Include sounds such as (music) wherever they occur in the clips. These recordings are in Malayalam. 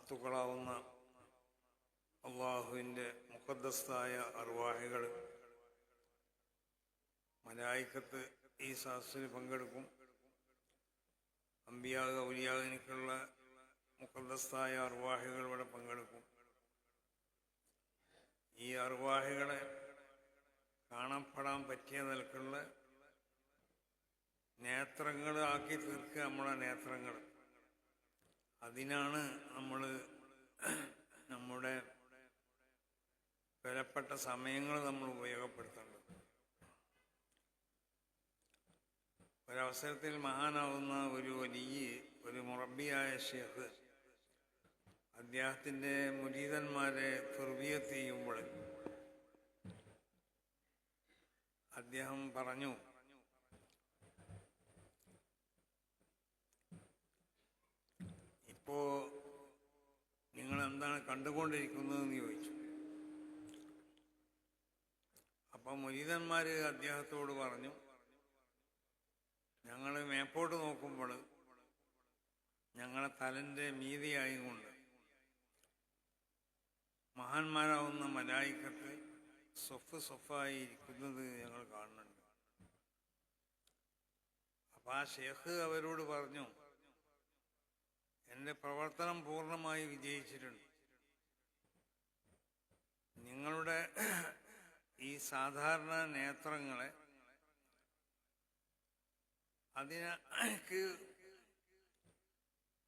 മഹത്തുക്കളാവുന്ന അള്ളാഹുവിന്റെ മുഖദ്ദസ്തായ അർവാഹികൾ. മലായിക്കത്ത് ഈ സദസ്സിന് പങ്കെടുക്കും. അമ്പിയാക ഉലിയാകനിക്കുള്ള മുഖദ്ദസ്തായ അർവാഹികൾ ഇവിടെ പങ്കെടുക്കും. ഈ അർവാഹികളെ കാണപ്പെടാൻ പറ്റിയ നിലക്കുള്ള നേത്രങ്ങൾ ആക്കി തീർക്കുക നമ്മളെ നേത്രങ്ങൾ. അതിനാണ് നമ്മൾ നമ്മുടെ വിലപ്പെട്ട സമയങ്ങൾ നമ്മൾ ഉപയോഗപ്പെടുത്തേണ്ടത്. ഒരവസരത്തിൽ മഹാനാവുന്ന ഒരു വലിയ ഒരു മുറബിയായ ഷേഖ് അദ്ദേഹത്തിന്റെ മുരീതന്മാരെ തുർബിയത്ത് ചെയ്യുമ്പോൾ അദ്ദേഹം പറഞ്ഞു ഇപ്പോ നിങ്ങൾ എന്താണ് കണ്ടുകൊണ്ടിരിക്കുന്നതെന്ന് ചോദിച്ചു. അപ്പം മുരീതന്മാര് അദ്ദേഹത്തോട് പറഞ്ഞു ഞങ്ങൾ മേപ്പോട്ട് നോക്കുമ്പോൾ ഞങ്ങളെ തലന്റെ മീതിയായും കൊണ്ട് മഹാന്മാരാവുന്ന മലായിക്കത്ത് സൊഫ് സൊഫായി ഇരിക്കുന്നത് ഞങ്ങൾ കാണുന്നുണ്ട്. അപ്പം ആ ഷേഖ് അവരോട് പറഞ്ഞു എന്റെ പ്രവർത്തനം പൂർണമായി വിജയിച്ചിട്ടുണ്ട്. നിങ്ങളുടെ ഈ സാധാരണ നേത്രങ്ങളെ അതിനക്ക്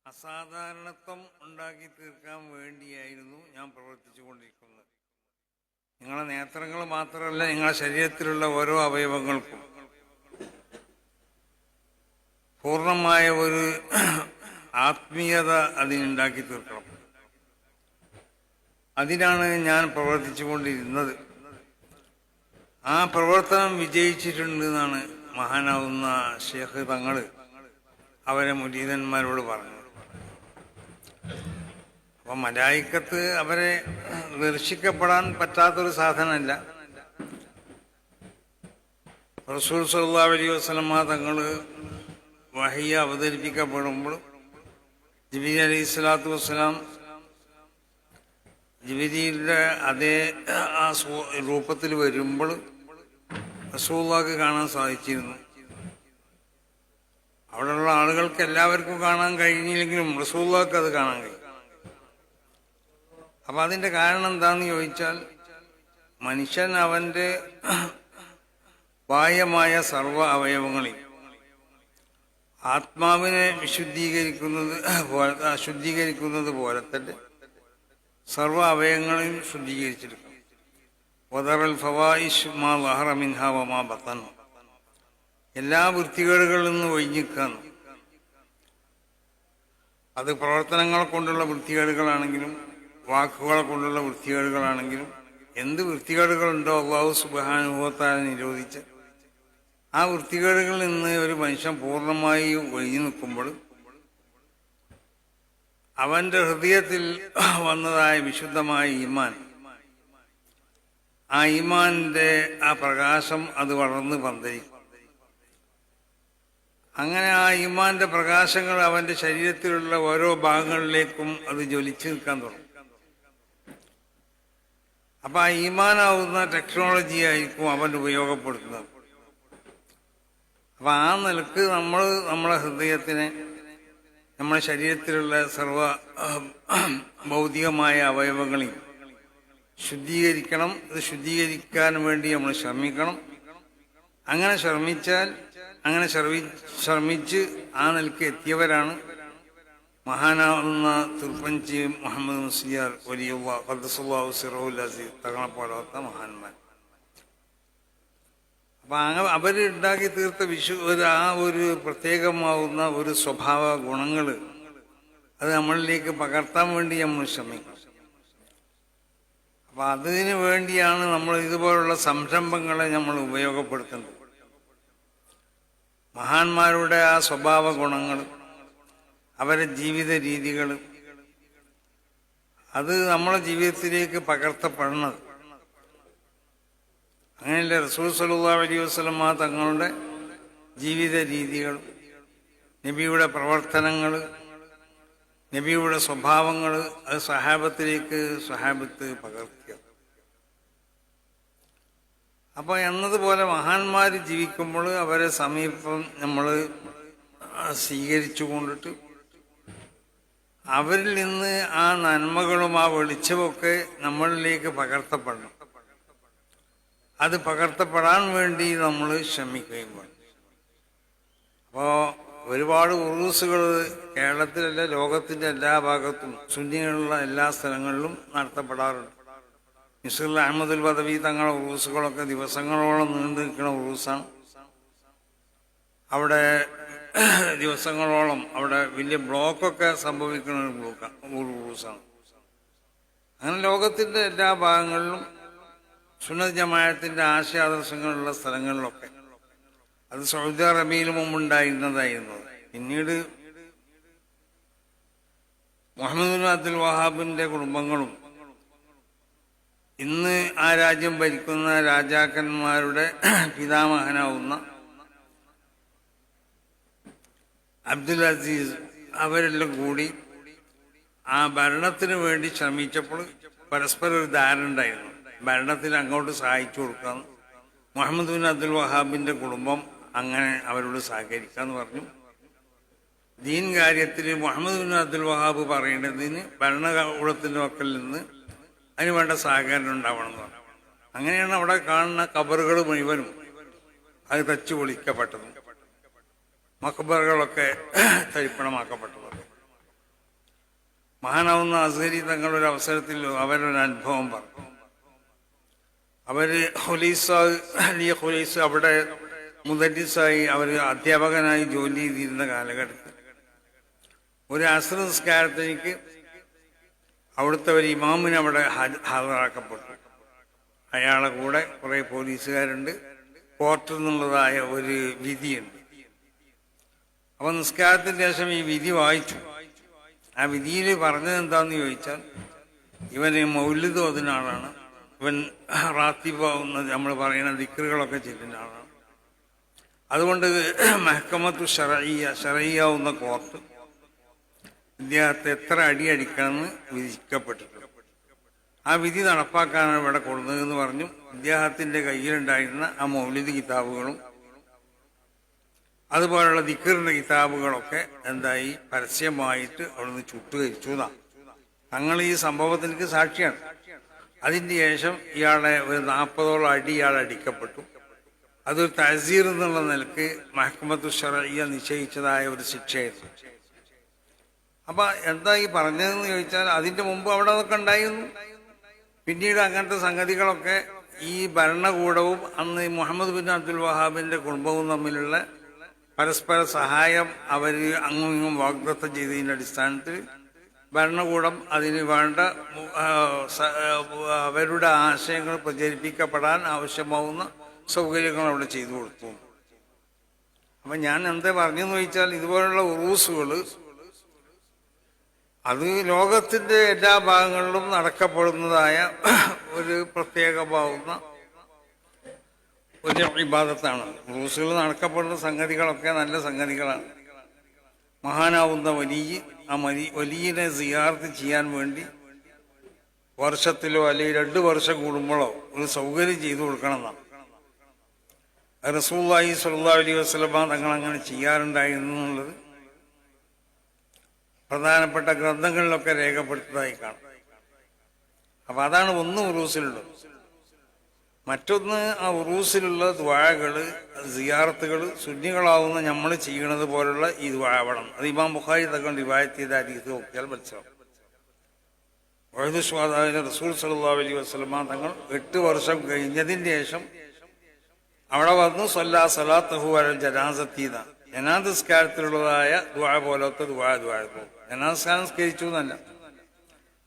അസാധാരണത്വം ഉണ്ടാക്കി തീർക്കാൻ വേണ്ടിയായിരുന്നു ഞാൻ പ്രവർത്തിച്ചു കൊണ്ടിരിക്കുന്നത് നിങ്ങളെ നേത്രങ്ങൾ മാത്രമല്ല നിങ്ങളുടെ ശരീരത്തിലുള്ള ഓരോ അവയവങ്ങൾക്കും. പൂർണമായ ഒരു ആത്മീയത അതിനുണ്ടാക്കി തീർക്കണം. അതിനാണ് ഞാൻ പ്രവർത്തിച്ചുകൊണ്ടിരുന്നത്. ആ പ്രവർത്തനം വിജയിച്ചിട്ടുണ്ട് എന്നാണ് മഹാനാവുന്ന ഷേഖ് തങ്ങൾ അവരെ മുരീതന്മാരോട് പറഞ്ഞു അപ്പം മലായിക്കത്ത് അവരെ ദർശിക്കപ്പെടാൻ പറ്റാത്തൊരു സാധനമല്ല. റസൂൽ സല്ലാ അലൈഹി വസ്ലമ തങ്ങൾ വഹിയ അവതരിപ്പിക്കപ്പെടുമ്പോൾ ജിബിരി അലൈഹി സ്വലാത്തു വസ്സലാം ജിബിരിയുടെ അതേ ആ രൂപത്തിൽ വരുമ്പോൾ റസൂള്ളാക്ക് കാണാൻ സാധിച്ചിരുന്നു. അവിടെയുള്ള ആളുകൾക്ക് എല്ലാവർക്കും കാണാൻ കഴിഞ്ഞില്ലെങ്കിലും റസൂള്ളാക്ക് അത് കാണാൻ കഴിയും. അപ്പൊ അതിന്റെ കാരണം എന്താന്ന് ചോദിച്ചാൽ മനുഷ്യൻ അവന്റെ ബാഹ്യമായ സർവ അവയവങ്ങളിൽ ആത്മാവിനെ വിശുദ്ധീകരിക്കുന്നത് പോലെ ശുദ്ധീകരിക്കുന്നത് പോലെ തന്നെ സർവ അവയങ്ങളെയും ബത്തൻ. എല്ലാ വൃത്തികേടുകളിൽ നിന്ന് ഒഴിഞ്ഞിക്കാന്ന് അത് പ്രവർത്തനങ്ങളെ കൊണ്ടുള്ള വൃത്തികേടുകളാണെങ്കിലും വാക്കുകളെ കൊണ്ടുള്ള വൃത്തികേടുകളാണെങ്കിലും എന്ത് വൃത്തികേടുകളുണ്ടോ അള്ളാഹു സുബാനുഭവത്താലെ നിരോധിച്ച് ആ വൃത്തികേടുകളിൽ നിന്ന് ഒരു മനുഷ്യൻ പൂർണമായി ഒഴിഞ്ഞു നിൽക്കുമ്പോൾ അവന്റെ ഹൃദയത്തിൽ വന്നതായ വിശുദ്ധമായ ഈമാൻ ആ ഈമാന്റെ ആ പ്രകാശം അത് വളർന്ന് പന്തരിക്കും അങ്ങനെ ആ ഈമാന്റെ പ്രകാശങ്ങൾ അവന്റെ ശരീരത്തിലുള്ള ഓരോ ഭാഗങ്ങളിലേക്കും അത് ജ്വലിച്ചു നിൽക്കാൻ തുടങ്ങും. അപ്പൊ ആ ഈമാനാവുന്ന ടെക്നോളജി ആയിരിക്കും അവൻ ഉപയോഗപ്പെടുത്തുന്നത്. അപ്പൊ ആ നിലയ്ക്ക് നമ്മൾ നമ്മളെ ഹൃദയത്തിനെ നമ്മുടെ ശരീരത്തിലുള്ള സർവ ഭൗതികമായ അവയവങ്ങളെയും ശുദ്ധീകരിക്കണം. ഇത് ശുദ്ധീകരിക്കാൻ വേണ്ടി നമ്മൾ ശ്രമിക്കണം. അങ്ങനെ ശ്രമിച്ചാൽ അങ്ങനെ ശ്രമി ശ്രമിച്ച് ആ നിലയ്ക്ക് എത്തിയവരാണ് മഹാനാവുന്ന തിരുപ്പഞ്ചി മുഹമ്മദ് മുസ്ലിയാർ സിറോൽ അസീസ് തകളപ്പോലാത്ത മഹാന്മാർ. അപ്പൊ അവരുണ്ടാക്കി തീർത്ത വിശു ഒരു ആ ഒരു പ്രത്യേകമാവുന്ന ഒരു സ്വഭാവ ഗുണങ്ങൾ അത് നമ്മളിലേക്ക് പകർത്താൻ വേണ്ടി നമ്മൾ ശ്രമിക്കും. അപ്പൊ അതിന് വേണ്ടിയാണ് നമ്മൾ ഇതുപോലുള്ള സംരംഭങ്ങളെ നമ്മൾ ഉപയോഗപ്പെടുത്തുന്നത്. മഹാന്മാരുടെ ആ സ്വഭാവ ഗുണങ്ങൾ അവരുടെ ജീവിത രീതികൾ അത് നമ്മളെ ജീവിതത്തിലേക്ക് പകർത്തപ്പെടണത്. അങ്ങനെയല്ല റസൂൽ സല്ലല്ലാഹു അലൈഹി വസല്ലമ തങ്ങളുടെ ജീവിത രീതികൾ നബിയുടെ പ്രവർത്തനങ്ങൾ നബിയുടെ സ്വഭാവങ്ങൾ അത് സഹാബത്തിലേക്ക് സഹാബത്ത് പകർത്തിയ അപ്പൊ എന്നതുപോലെ മഹാന്മാർ ജീവിക്കുമ്പോൾ അവരെ സമീപം നമ്മൾ സ്വീകരിച്ചു കൊണ്ടിട്ട് അവരിൽ നിന്ന് ആ നന്മകളും ആ വെളിച്ചമൊക്കെ നമ്മളിലേക്ക് പകർത്തപ്പെടണം. അത് പകർത്തപ്പെടാൻ വേണ്ടി നമ്മൾ ശ്രമിക്കുകയും വേണം. അപ്പോ ഒരുപാട് ഉറൂസുകൾ കേരളത്തിലല്ല ലോകത്തിന്റെ എല്ലാ ഭാഗത്തും സുന്നികളുള്ള എല്ലാ സ്ഥലങ്ങളിലും നടത്തപ്പെടാറുണ്ട്. മിസ്റുൽ അഹമ്മദുൽ പദവി തങ്ങളുടെ ഉറൂസുകളൊക്കെ ദിവസങ്ങളോളം നീണ്ടു നിൽക്കുന്ന ഉറൂസാണ് അവിടെ ദിവസങ്ങളോളം അവിടെ വലിയ ബ്ലോക്കൊക്കെ സംഭവിക്കുന്ന ഒരു ബ്ലോക്കാണ് ഉറൂസാണ് അങ്ങനെ ലോകത്തിന്റെ എല്ലാ ഭാഗങ്ങളിലും സുന്നത് ജമായത്തിന്റെ ആശയാദർശങ്ങളുള്ള സ്ഥലങ്ങളിലൊക്കെ. അത് സൗദി അറേബ്യയിൽ മുമ്പുണ്ടായിരുന്നതായിരുന്നു. പിന്നീട് മുഹമ്മദ് അബ്ദുൽ വഹാബിന്റെ കുടുംബങ്ങളും ഇന്ന് ആ രാജ്യം ഭരിക്കുന്ന രാജാക്കന്മാരുടെ (clears throat) പിതാമഹനാവുന്ന അബ്ദുൽ അസീസ് അവരെല്ലാം കൂടി ആ ഭരണത്തിന് വേണ്ടി ശ്രമിച്ചപ്പോൾ പരസ്പരം ഒരു ധാരണ ഉണ്ടായിരുന്നു. ഭരണത്തിന് അങ്ങോട്ട് സഹായിച്ചു കൊടുക്കാൻ. മുഹമ്മദ് ബിൻ അബ്ദുൽ വഹാബിന്റെ കുടുംബം അങ്ങനെ അവരോട് സഹകരിക്കാന്ന് പറഞ്ഞു. ദീൻ കാര്യത്തിൽ മുഹമ്മദ് ബിൻ അബ്ദുൽ വഹാബ് പറയേണ്ടതിന് ഭരണകൂടത്തിന്റെ മക്കളിൽ നിന്ന് അതിന് വേണ്ട സഹകരണം ഉണ്ടാവണം എന്ന് പറഞ്ഞു. അങ്ങനെയാണ് അവിടെ കാണുന്ന കബറുകൾ മുഴുവനും അത് തച്ചു പൊളിക്കപ്പെട്ടത് മക്കബറുകളൊക്കെ തരിപ്പണമാക്കപ്പെട്ടത് മഹാനാവുന്ന അസരി തങ്ങളൊരു അവസരത്തിൽ അവരൊരു അനുഭവം പറഞ്ഞു. അവർ ഹുലീസ വലിയ ഹൊലീസ് അവിടെ മുദരിസായി അവർ അധ്യാപകനായി ജോലി ചെയ്തിരുന്ന കാലഘട്ടത്തിൽ. ഒരു അസ്ര നിസ്കാരത്തിലേക്ക് അവിടുത്തെ ഒരു ഇമാമിന് അവിടെ ഹാജ- ഹാജരാക്കപ്പെട്ടു. അയാളെ കൂടെ കുറെ പോലീസുകാരുണ്ട്. കോർട്ടിൽ നിന്നുള്ളതായ ഒരു വിധിയുണ്ട്. അപ്പൊ നിസ്കാരത്തിന് ശേഷം ഈ വിധി വായിച്ചു. ആ വിധിയിൽ പറഞ്ഞത് എന്താന്ന് ചോദിച്ചാൽ ഇവന് മൗല്യത ഓതുന്ന റാത്തി പോകുന്നത് നമ്മൾ പറയുന്ന ദിക്കറുകളൊക്കെ ചെല്ലുന്ന ആളാണ് അതുകൊണ്ട് മെഹക്കമത്തു ഷറയ്യ ഷറയ്യാവുന്ന കോർട്ട് ഇദ്ദേഹത്തെ എത്ര അടി അടിക്കണമെന്ന് വിധിക്കപ്പെട്ടിട്ടുണ്ട്. ആ വിധി നടപ്പാക്കാനാണ് ഇവിടെ കൊടുത്തതെന്ന് പറഞ്ഞു. ഇദ്ദേഹത്തിന്റെ കയ്യിലുണ്ടായിരുന്ന ആ മൗലിദ് കിതാബുകളും അതുപോലുള്ള ദിക്കറിന്റെ കിതാബുകളൊക്കെ എന്തായി പരസ്യമായിട്ട് അവിടുന്ന് ചുട്ടുകരിച്ചു എന്നാ തങ്ങൾ ഈ സംഭവത്തിലേക്ക് സാക്ഷിയാണ്. അതിന് ശേഷം ഇയാളെ ഒരു നാൽപ്പതോളം അടി ഇയാൾ അടിക്കപ്പെട്ടു. അതൊരു തസീർ എന്നുള്ള നിലയ്ക്ക് മഹക്കുമത്തു ഷറയ്യ നിശ്ചയിച്ചതായ ഒരു ശിക്ഷയായിരുന്നു. അപ്പൊ എന്താ ഈ പറഞ്ഞതെന്ന് ചോദിച്ചാൽ അതിന്റെ മുമ്പ് അവിടെ അതൊക്കെ ഉണ്ടായിരുന്നു. പിന്നീട് അങ്ങനത്തെ സംഗതികളൊക്കെ ഈ ഭരണകൂടവും അന്ന് മുഹമ്മദ് ബിൻ അബ്ദുൽ വഹാബിന്റെ കുടുംബവും തമ്മിലുള്ള പരസ്പര സഹായം അവർ അങ്ങും ഇങ്ങും വാഗ്ദത്തം ചെയ്തതിന്റെ അടിസ്ഥാനത്തിൽ ഭരണകൂടം അതിന് വേണ്ട അവരുടെ ആശയങ്ങൾ പ്രചരിപ്പിക്കപ്പെടാൻ ആവശ്യമാവുന്ന സൗകര്യങ്ങൾ അവിടെ ചെയ്തു കൊടുത്തു. അപ്പം ഞാൻ എന്താ പറഞ്ഞെന്ന് ചോദിച്ചാൽ ഇതുപോലുള്ള ഉറൂസുകൾ അത് ലോകത്തിന്റെ എല്ലാ ഭാഗങ്ങളിലും നടക്കപ്പെടുന്നതായ ഒരു പ്രത്യേകമാവുന്ന ഒരു വിവാദത്താണ് ഉറൂസുകൾ നടക്കപ്പെടുന്ന സംഗതികളൊക്കെ നല്ല സംഗതികളാണ്. മഹാനാവുന്ന വലിയ ആ മരി വലിയനെ സിയാർത്ത് ചെയ്യാൻ വേണ്ടി വർഷത്തിലോ അല്ലെങ്കിൽ രണ്ട് വർഷം കൂടുമ്പോഴോ ഒരു സൗകര്യം ചെയ്തു കൊടുക്കണം എന്നാണ് റസൂല്ലായി സല്ലാ അലൈഹി വസ്ലമ തങ്ങൾ അങ്ങനെ ചെയ്യാറുണ്ടായിരുന്നു എന്നുള്ളത് പ്രധാനപ്പെട്ട ഗ്രന്ഥങ്ങളിലൊക്കെ രേഖപ്പെടുത്തതായി കാണാം. അപ്പൊ അതാണ് ഒന്ന് ഉറൂസിലുള്ളത് മറ്റൊന്ന് ആ ഉറൂസിലുള്ള ദ്വാഴകൾ സിയാറത്തുകൾ ശുന്യകളാവുന്ന നമ്മൾ ചെയ്യണത് പോലുള്ള ഈ ദ്വാഴവണം അത് ഇമാം ബുഖാരി തങ്ങൾ റിവായത്ത് ചെയ്ത അരീത് നോക്കിയാൽ മനസ്സിലാവും. വഴുതുസ്വാദായ റസൂൽ സല്ലാ അലൈഹി വസ്ലമ തങ്ങൾ എട്ട് വർഷം കഴിഞ്ഞതിന് ശേഷം അവിടെ വന്നു സല്ലാ സലാത്തഹു അൽ ജനാസത്തീന ജനാദസ്കാരത്തിലുള്ളതായ ദ്വാഴ പോലത്തെ ദ്വാഴ ദ്വാഴ്ന്നു ജനാസ്കാരം സ്കരിച്ചു എന്നല്ല.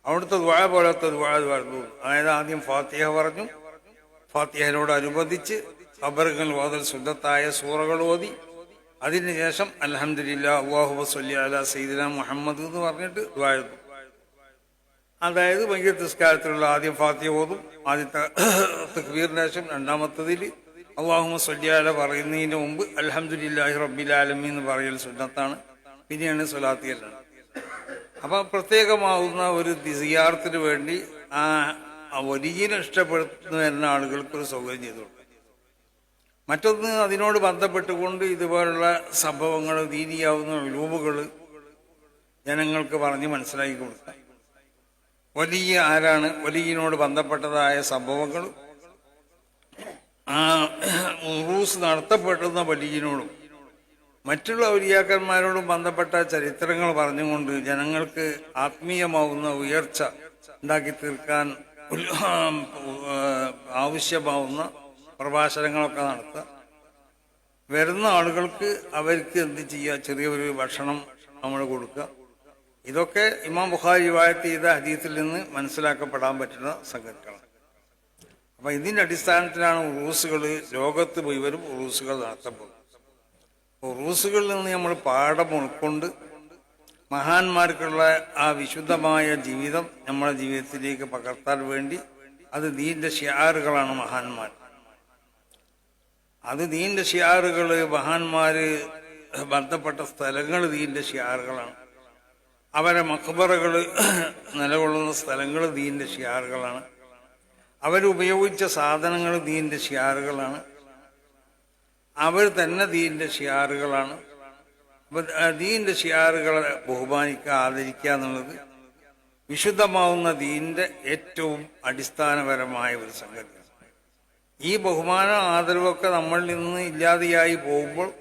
അവിടുത്തെ ദ്വാഴ പോലത്തെ ദ്വാഴ ദ്വാഴ്ന്നു അതായത് ആദ്യം ഫാത്തിഹ പറഞ്ഞു ഫാത്തിഹനോട് അനുബന്ധിച്ച് ഖബറുകൾ ശുദ്ധത്തായ സൂറകൾ ഓതി. അതിനുശേഷം അലഹമില്ല അള്ളാഹു വസ്ലി മുഹമ്മദ് എന്ന് പറഞ്ഞിട്ട് വാഴുന്നു അതായത് മയ്യത്ത് തിസ്കാരത്തിലുള്ള ആദ്യം ഫാത്തിഹ ഓതും ആദ്യത്തെ തക്ബീറിന് ശേഷം രണ്ടാമത്തതിൽ അള്ളാഹുമ സല്യാല പറയുന്നതിന് മുമ്പ് റബ്ബിൽ ആലമി എന്ന് പറയൽ സുന്നത്താണ്. പിന്നെയാണ് സ്വലാത്തിയല്ലാണ് അപ്പം പ്രത്യേകമാവുന്ന ഒരു ദിസിയാർത്തിന് വേണ്ടി ആ ആ ഒരിജിനെ ഇഷ്ടപ്പെടുന്നു എന്ന ആളുകൾക്ക് ഒരു സൗകര്യം ചെയ്തു മറ്റൊന്ന് അതിനോട് ബന്ധപ്പെട്ടുകൊണ്ട് ഇതുപോലുള്ള സംഭവങ്ങൾ ദീനിയാവുന്ന വിലൂപുകൾ ജനങ്ങൾക്ക് പറഞ്ഞ് മനസ്സിലാക്കി കൊടുക്കുക. വലിയ ആരാണ്? വലിയനോട് ബന്ധപ്പെട്ടതായ സംഭവങ്ങൾ ആ നടത്തപ്പെടുന്ന വലിയനോടും മറ്റുള്ള ഔലിയാക്കന്മാരോടും ബന്ധപ്പെട്ട ചരിത്രങ്ങൾ പറഞ്ഞുകൊണ്ട് ജനങ്ങൾക്ക് ആത്മീയമാവുന്ന ഉയർച്ച ഉണ്ടാക്കി തീർക്കാൻ ആവശ്യമാവുന്ന പ്രഭാഷണങ്ങളൊക്കെ നടത്തുക. വരുന്ന ആളുകൾക്ക് അവർക്ക് എന്ത് ചെയ്യുക? ചെറിയൊരു ഭക്ഷണം നമ്മൾ കൊടുക്കുക. ഇതൊക്കെ ഇമാം ബുഖാരി വായത്ത് ചെയ്ത ഹദീസിൽ നിന്ന് മനസ്സിലാക്കപ്പെടാൻ പറ്റുന്ന സംഗതികളാണ്. അപ്പൊ ഇതിന്റെ അടിസ്ഥാനത്തിലാണ് ഉറൂസുകൾ ലോകത്ത് മുഴുവനും ഉറൂസുകൾ നടത്തപ്പെടുന്നത്. ഉറൂസുകളിൽ നിന്ന് നമ്മൾ പാഠം ഉൾക്കൊണ്ട് മഹാന്മാർക്കുള്ള ആ വിശുദ്ധമായ ജീവിതം നമ്മുടെ ജീവിതത്തിലേക്ക് പകർത്താൻ വേണ്ടി അത് ദീന്റെ ഷിയാറുകളാണ് മഹാന്മാർ. അത് ദീന്റെ ഷിയാറുകൾ മഹാന്മാര് ബന്ധപ്പെട്ട സ്ഥലങ്ങൾ ദീന്റെ ഷിയാറുകളാണ് അവരെ മക്ബറകൾ നിലകൊള്ളുന്ന സ്ഥലങ്ങൾ ദീന്റെ ഷിയാറുകളാണ് അവരുപയോഗിച്ച സാധനങ്ങൾ ദീന്റെ ഷിയാറുകളാണ് അവർ തന്നെ ദീന്റെ ഷിയാറുകളാണ് അപ്പൊ ദീന്റെ ഷിയാറുകളെ ബഹുമാനിക്കുക ആദരിക്കുക എന്നുള്ളത് വിശുദ്ധമാവുന്ന ദീന്റെ ഏറ്റവും അടിസ്ഥാനപരമായ ഒരു സംഗതിയാണ്. ഈ ബഹുമാനം ആദരവൊക്കെ നമ്മളിൽ നിന്ന് ഇല്ലാതെയായി പോകുമ്പോൾ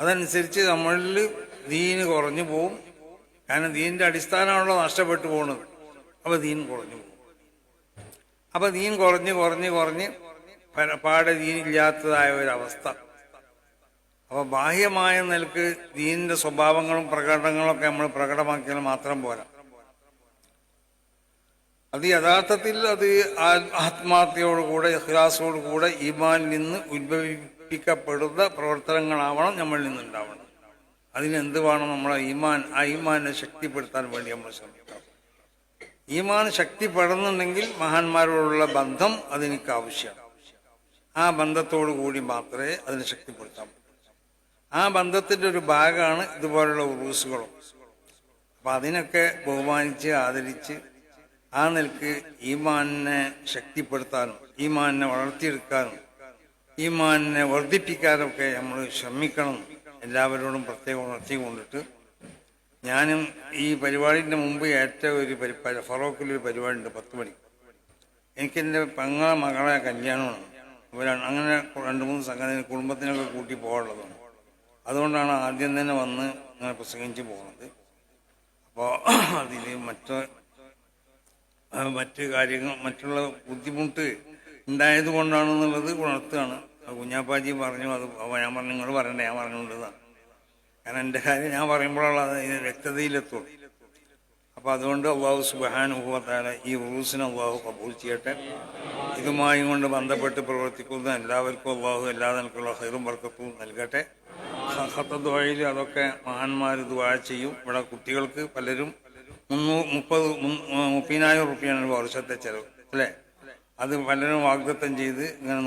അതനുസരിച്ച് നമ്മളിൽ ദീന് കുറഞ്ഞു പോകും കാരണം ദീനിന്റെ അടിസ്ഥാനമാണല്ലോ നഷ്ടപ്പെട്ടു പോകുന്നത്. അപ്പോൾ ദീൻ കുറഞ്ഞു പോകും. അപ്പോൾ ദീൻ കുറഞ്ഞ് കുറഞ്ഞ് കുറഞ്ഞ് പാടെ ദീനില്ലാത്തതായ ഒരവസ്ഥ അപ്പൊ ബാഹ്യമായ നിലയ്ക്ക് ദീനിന്റെ സ്വഭാവങ്ങളും പ്രകടനങ്ങളൊക്കെ നമ്മൾ പ്രകടമാക്കിയാൽ മാത്രം പോരാ. അത് യഥാർത്ഥത്തിൽ അത് ആത്മാർത്ഥയോടുകൂടെ ഇഖ്ലാസോടുകൂടെ ഈമാനിൽ നിന്ന് ഉത്ഭവിപ്പിക്കപ്പെടുന്ന പ്രവർത്തനങ്ങളാവണം നമ്മളിൽ നിന്നുണ്ടാവണം. അതിനെന്ത് വേണം നമ്മളെ ഈമാൻ ആ ഈമാനെ ശക്തിപ്പെടുത്താൻ വേണ്ടി നമ്മൾ ശ്രമിക്കണം. ഈമാൻ ശക്തിപ്പെടുന്നുണ്ടെങ്കിൽ മഹാന്മാരോടുള്ള ബന്ധം അതെനിക്ക് ആവശ്യമാണ് ആ ബന്ധത്തോടു കൂടി മാത്രമേ അതിനെ ശക്തിപ്പെടുത്താൻ ആ ബന്ധത്തിന്റെ ഒരു ഭാഗമാണ് ഇതുപോലുള്ള ഉറൂസുകളും. അപ്പൊ അതിനൊക്കെ ബഹുമാനിച്ച് ആദരിച്ച് ആ നിലയ്ക്ക് ഈമാനിനെ ശക്തിപ്പെടുത്താനും ഈമാനിനെ വളർത്തിയെടുക്കാനും ഈമാനിനെ വർദ്ധിപ്പിക്കാനൊക്കെ നമ്മൾ ശ്രമിക്കണം. എല്ലാവരോടും പ്രത്യേകം ഉണർത്തി കൊണ്ടിട്ട് ഞാനും ഈ പരിപാടിന്റെ മുമ്പ് ഏറ്റവും ഒരു പരി ഫറോക്കിലൊരു പരിപാടി ഉണ്ട് പത്ത് മണി. എനിക്ക് എന്റെ പെങ്ങളെ മകളെ കല്യാണമാണ്. ഇവരാണ് അങ്ങനെ രണ്ട് മൂന്ന് സംഘടന കുടുംബത്തിനൊക്കെ കൂട്ടി പോകാനുള്ളതാണ്. അതുകൊണ്ടാണ് ആദ്യം തന്നെ വന്ന് ഇങ്ങനെ പ്രസംഗിച്ച് പോകുന്നത്. അപ്പോൾ അതിൽ മറ്റ് മറ്റ് കാര്യങ്ങൾ മറ്റുള്ള ബുദ്ധിമുട്ട് ഉണ്ടായത് കൊണ്ടാണെന്നുള്ളത് ഉണർത്തുകയാണ്. കുഞ്ഞാപ്പാജി പറഞ്ഞു അത് ഞാൻ പറഞ്ഞു നിങ്ങൾ പറയണ്ട ഞാൻ പറഞ്ഞുകൊണ്ടതാണ് കാരണം എന്റെ കാര്യം ഞാൻ പറയുമ്പോഴുള്ള വ്യക്തതയിലെത്തുള്ളൂ. അപ്പോൾ അതുകൊണ്ട് അള്ളാഹു സുബാനുഭവത്താല ഈ ഉറൂസിനെ അള്ളാഹു കബൂൽ ചെയ്യട്ടെ. ഇതുമായി കൊണ്ട് ബന്ധപ്പെട്ട് പ്രവർത്തിക്കുന്ന എല്ലാവർക്കും അള്ളാഹു എല്ലാ നിലക്കുള്ള ഹൈറും വർക്കത്തും നൽകട്ടെ. ഹത്തദ്വായിൽ അതൊക്കെ മഹാന്മാർ ദ്വാ ചെയ്യും. ഇവിടെ കുട്ടികൾക്ക് പലരും മുന്നൂ മുപ്പത് മുപ്പതിനായിരം റുപ്യാണ് വർഷത്തെ ചെലവ്. അല്ലേ? അത് പലരും വാഗ്ദത്തം ചെയ്ത് ഇങ്ങനെ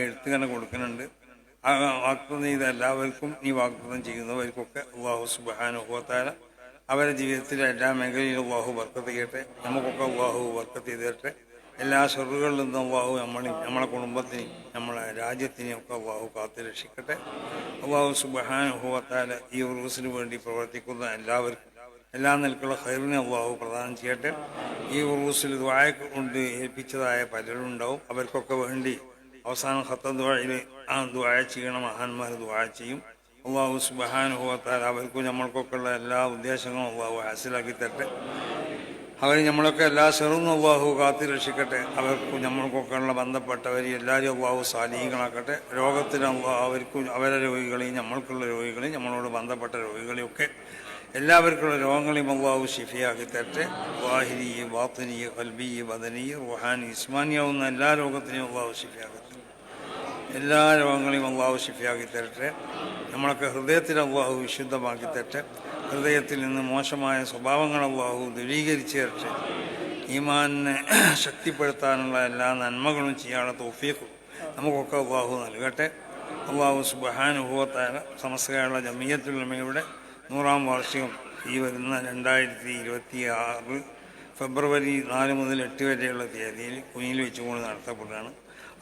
എഴുത്ത് ഇങ്ങനെ കൊടുക്കുന്നുണ്ട്. ആ വാഗ്ദത്തം ചെയ്ത എല്ലാവർക്കും ഈ വാഗ്ദത്തം ചെയ്യുന്നവർക്കൊക്കെ അള്ളാഹു സുബാനുഭവത്താല അവരുടെ ജീവിതത്തിലെ എല്ലാ മേഖലയിലും അള്ളാഹു വർക്കത്ത് ചെയ്യട്ടെ. നമുക്കൊക്കെ അള്ളാഹു വർക്കത്ത് ചെയ്തിട്ടെ. എല്ലാ സ്വറുകളിൽ നിന്നും അള്ളാഹു നമ്മളെയും നമ്മളെ കുടുംബത്തിനെയും നമ്മളെ രാജ്യത്തിനെയും ഒക്കെ അള്ളാഹു കാത്തു രക്ഷിക്കട്ടെ അള്ളാഹു സുബാനുഭവത്താല ഈ ഉറൂസിന് വേണ്ടി പ്രവർത്തിക്കുന്ന എല്ലാവർക്കും എല്ലാ നിലക്കുള്ള ഹൈറിനെ അള്ളാഹു പ്രദാനം ചെയ്യട്ടെ. ഈ ഉറൂസിൽ ദ്വായ കൊണ്ട് ഏൽപ്പിച്ചതായ പലരും ഉണ്ടാവും അവർക്കൊക്കെ വേണ്ടി അവസാന ഹത്ത ദ്വായിൽ ആ ദ്വായ ചെയ്യണ മഹാന്മാർ ദ്വായ ചെയ്യും. അള്ളാഹു സുബാനുഭവത്താൽ അവർക്കും നമ്മൾക്കൊക്കെ ഉള്ള എല്ലാ ഉദ്ദേശങ്ങളും അള്ളാഹു ഹാസിലാക്കി തരട്ടെ. അവർ നമ്മളൊക്കെ എല്ലാ ചെറുതും അള്ളാഹു കാത്തി രക്ഷിക്കട്ടെ. അവർക്കും നമ്മൾക്കൊക്കെയുള്ള ഉള്ള ബന്ധപ്പെട്ടവർ എല്ലാവരും അള്ളാഹു സാലീകളാക്കട്ടെ രോഗത്തിന് അവർക്കും അവരെ രോഗികളെയും നമ്മൾക്കുള്ള രോഗികളെയും നമ്മളോട് ബന്ധപ്പെട്ട രോഗികളെയും ഒക്കെ എല്ലാവർക്കുള്ള രോഗങ്ങളെയും അള്ളാഹു ഷിഫിയാക്കി തരട്ടെ. വാഹിനി ബാത്തിനി കൽബി ബദനി റുഹാനി ഇസ്മാനിയാവുന്ന എല്ലാ രോഗത്തിനെയും അള്ളാഹു ഷിഫിയാക്കി എല്ലാ രോഗങ്ങളെയും അള്ളാഹു ഷിഫിയാക്കി തരട്ടെ. നമ്മളൊക്കെ ഹൃദയത്തിന് അള്ളാഹു വിശുദ്ധമാക്കി തരട്ടെ. ഹൃദയത്തിൽ നിന്ന് മോശമായ സ്വഭാവങ്ങൾ അള്ളാഹു ദൂരീകരിച്ച് തരട്ടെ ഈമാനിനെ ശക്തിപ്പെടുത്താനുള്ള എല്ലാ നന്മകളും ചെയ്യാനുള്ള തോഫീഖും നമുക്കൊക്കെ അള്ളാഹു നൽകട്ടെ. അള്ളാഹു സുബഹാനുഭവത്തായ സമസ്തയുള്ള ജമീയത്തുലമയുടെ നൂറാം വാർഷികം ഈ വരുന്ന രണ്ടായിരത്തി ഇരുപത്തി ആറ് ഫെബ്രുവരി നാല് മുതൽ എട്ട് വരെയുള്ള തീയതിയിൽ കുഞ്ഞിൽ വെച്ചുകൊണ്ട് നടത്തപ്പെടുകയാണ്.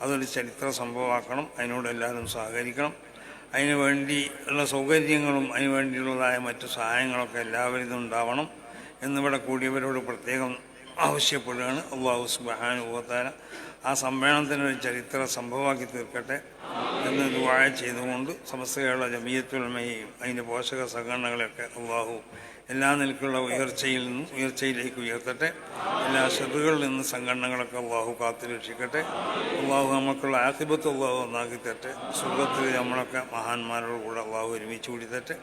അതൊരു ചരിത്ര സംഭവമാക്കണം. അതിനോട് എല്ലാവരും സഹകരിക്കണം. അതിനു വേണ്ടി ഉള്ള സൗകര്യങ്ങളും അതിനു വേണ്ടിയുള്ളതായ മറ്റു സഹായങ്ങളൊക്കെ എല്ലാവരും ഇതുണ്ടാവണം എന്നിവിടെ കൂടിയവരോട് പ്രത്യേകം ആവശ്യപ്പെടുകയാണ്. അള്ളാഹു സുബാനുഭവത്താല ആ സമ്മേളനത്തിനൊരു ചരിത്ര സംഭവമാക്കി തീർക്കട്ടെ എന്ന് ദുവാഴ ചെയ്തുകൊണ്ട് സമസ്തയുള്ള ജമീയത്തുൽമയെയും അതിന്റെ പോഷക സംഘടനകളെയൊക്കെ അള്ളാഹു എല്ലാ നിലക്കുള്ള ഉയർച്ചയിൽ നിന്നും ഉയർച്ചയിലേക്ക് ഉയർത്തട്ടെ. എല്ലാ ശ്രദ്ധകളിൽ നിന്ന് സംഘടനകളൊക്കെ അള്ളാഹു കാത്തു രക്ഷിക്കട്ടെ. അള്ളാഹു നമുക്കുള്ള ആധിപത്യം അള്ളാഹു ഒന്നാക്കി തട്ടെ സ്വർഗത്തിൽ നമ്മളൊക്കെ മഹാന്മാരോട് കൂടെ അള്ളാഹു ഒരുമിച്ച് കൂടി തട്ടെ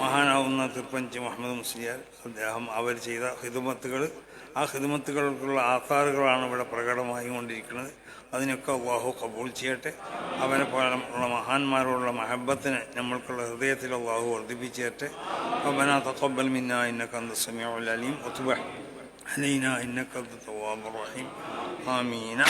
മഹാനാവുന്ന തിരുപ്പഞ്ചി മുഹമ്മദ് മുസ്ലിയാർ അദ്ദേഹം അവർ ചെയ്ത ഹിദമത്തുകൾ ആ ഹിദ്മത്തുകൾക്കുള്ള ആധാറുകളാണ് ഇവിടെ പ്രകടമായി കൊണ്ടിരിക്കുന്നത്. അതിനൊക്കെ അള്ളാഹു കബൂൾ ചെയ്യട്ടെ. അവനെ പോലെ ഉള്ള മഹാന്മാരോടുള്ള മഹബത്തിന് നമ്മൾക്കുള്ള ഹൃദയത്തിൽ അള്ളാഹു വർദ്ധിപ്പിച്ചേട്ടെ. അവന തക്കബൽ മിന്ന ഇന്നക്കന്ത് സമയം അലീം അലീന ഇന്ന തവാബ് റഹീം. ആമീന